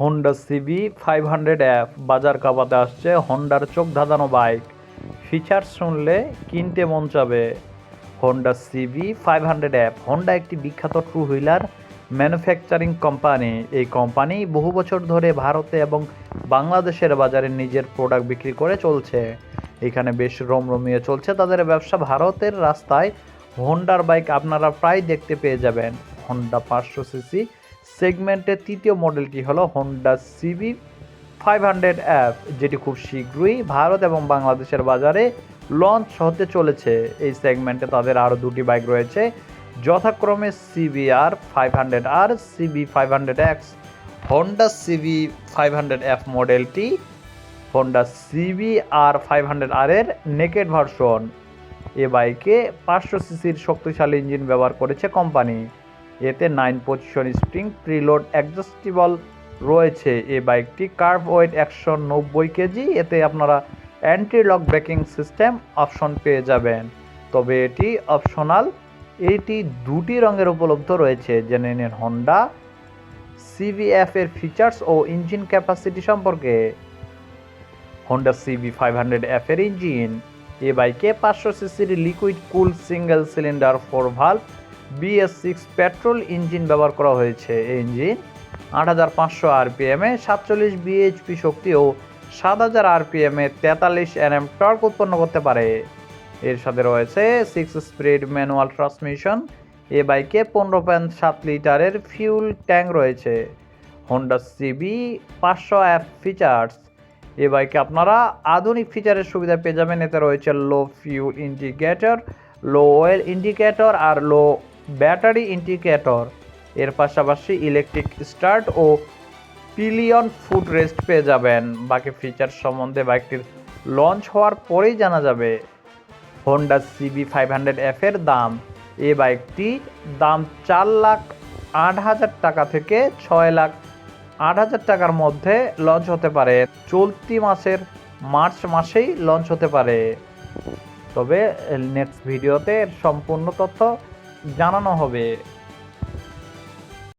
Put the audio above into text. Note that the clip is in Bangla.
Honda CB five hundred app বাজার কাঁপাতে আসছে। হন্ডার চোখ ধাঁধানো বাইক ফিচার্স শুনলে কিনতে মন চাবে। Honda CB five hundred app Honda একটি বিখ্যাত টু হুইলার ম্যানুফ্যাকচারিং কোম্পানি এই কোম্পানি বহু বছর ধরে ভারতে এবং বাংলাদেশের বাজারে নিজের প্রোডাক্ট বিক্রি করে চলছে। এখানে বেশ রমরমিয়ে চলছে। তাদের ব্যবসা ভারতের রাস্তায় হন্ডার বাইক আপনারা প্রায় দেখতে পেয়ে যাবেন। হন্ডা পাঁচশো সিসি সেগমেন্টের তৃতীয় মডেলটি হলো? Honda CB five hundred app যেটি খুব শীঘ্রই ভারত এবং বাংলাদেশের বাজারে লঞ্চ হতে চলেছে। এই সেগমেন্টে তাদের আরও দুটি বাইক রয়েছে, যথাক্রমে সিবিআর ফাইভ হান্ড্রেড আর CB five hundred X Honda CB five hundred F মডেলটি Honda CB R five hundred R এর নেকেড ভার্সন এ বাইকে পাঁচশো সিসির শক্তিশালী ইঞ্জিন ব্যবহার করেছে কোম্পানি এতে nine position spring, preload adjustable রয়েছে। এই বাইকটি কার্ভ ওয়েট একশো নব্বই কেজি। এতে আপনারা anti lock braking system option পেয়ে যাবেন। তবে এটি অপশনাল এটি দুটি রঙের উপলব্ধ রয়েছে। জেনে নিন হন্ডা সিভিএফ এর ফিচার্স ও ইঞ্জিন ক্যাপাসিটি সম্পর্কে। Honda CB five hundred F এর ইঞ্জিন এ বাইকে পাঁচশো সিসির liquid cool single cylinder four valve BS six petrol engine ব্যবহার করা হয়েছে। এই ইঞ্জিন আট হাজার পাঁচশো আরপিএমে সাতচল্লিশ বিএইচপি শক্তি ও সাত হাজার আরপিএমে তেতাল্লিশ এনএম টর্ক উৎপন্ন করতে পারে। এর সাথে রয়েছে সিক্স স্পিড ম্যানুয়াল ট্রান্সমিশন এ বাইকে পনেরো পয়েন্ট সাত লিটারের ফিউল ট্যাঙ্ক রয়েছে। হন্ডা সিবি পাঁচশো অ্যাপ ফিচার্স এ বাইকে আপনারা আধুনিক ফিচারের সুবিধা পেয়ে যাবেন। এতে রয়েছে low fuel indicator low oil indicator আর লো ব্যাটারি ইন্ডিকেটর। এর পাশাপাশি ইলেকট্রিক স্টার্ট ও পিলিয়ন ফুট রেস্ট পেয়ে যাবেন। বাকি ফিচার সম্বন্ধে বাইকটির লঞ্চ হওয়ার পরেই জানা যাবে। Honda CB five hundred F এর দাম। এ বাইকটি দাম চার লাখ আট হাজার টাকা থেকে ছয় লাখ আট হাজার টাকার মধ্যে লঞ্চ হতে পারে। চলতি মাসের মার্চ মাসেই লঞ্চ হতে পারে। তবে নেক্সট ভিডিওতে সম্পূর্ণ তথ্য জানানো হবে।